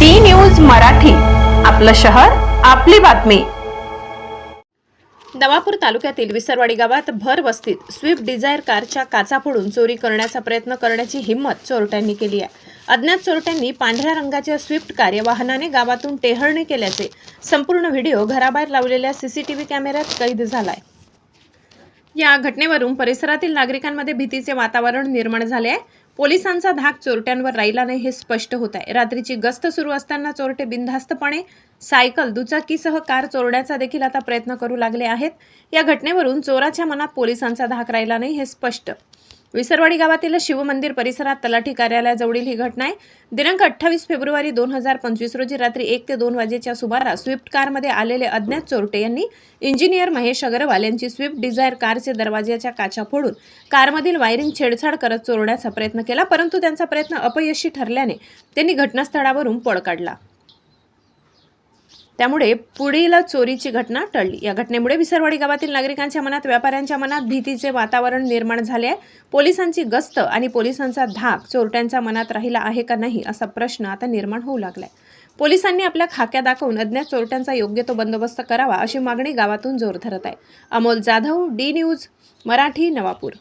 D news Marathi आपलं शहर आपली बातमी. नवापूर तालुक्यातील विसरवाडी गावात भर वस्तीत स्विफ्ट डिझायर कारच्या काचा फोडून चोरी करण्याचा प्रयत्न करण्याची हिंमत चोरट्यांनी केली आहे. अज्ञात चोरट्यांनी पांढऱ्या रंगाच्या स्विफ्ट कार या वाहनाने गावातून टेहळणी केल्याचे संपूर्ण व्हिडिओ घराबाहेर लावलेल्या सीसीटीव्ही कॅमेऱ्यात कैद झालाय. या घटनेवरून परिसरातील नागरिकांमध्ये भीतीचे वातावरण निर्माण झाले आहे. पोलिसांचा धाक चोरट्यांवर राहिला नाही हे स्पष्ट होत आहे. रात्रीची गस्त सुरू असताना चोरटे बिनधास्तपणे सायकल दुचाकीसह कार चोरण्याचा देखील आता प्रयत्न करू लागले आहेत. या घटनेवरून चोराच्या मनात पोलिसांचा धाक राहिला नाही हे स्पष्ट विसरवाडी गावातील शिवमंदिर परिसरात तलाठी कार्यालयाजवळील ही घटना आहे. दिनांक अठ्ठावीस फेब्रुवारी दोन हजार पंचवीस रोजी रात्री एक ते दोन वाजेच्या सुमारास स्विफ्ट कारमध्ये आलेले अज्ञात चोरटे यांनी इंजिनियर महेश अग्रवाल यांची स्विफ्ट डिझायर कारचे दरवाजाच्या काचा फोडून कारमधील वायरिंग छेडछाड करत चोरण्याचा प्रयत्न केला परंतु त्यांचा प्रयत्न अपयशी ठरल्याने त्यांनी घटनास्थळावरून पळ काढला. त्यामुळे पुढील चोरीची घटना टळली. या घटनेमुळे विसरवाडी गावातील नागरिकांच्या मनात व्यापाऱ्यांच्या मनात भीतीचे वातावरण निर्माण झाले आहे. पोलिसांची गस्त आणि पोलिसांचा धाक चोरट्यांच्या मनात राहिला आहे का नाही असा प्रश्न आता निर्माण होऊ लागलाय. पोलिसांनी आपल्या खाक्या दाखवून अज्ञात चोरट्यांचा योग्य तो बंदोबस्त करावा अशी मागणी गावातून जोर धरत आहे. Amol Jadhav D news Marathi Navapur.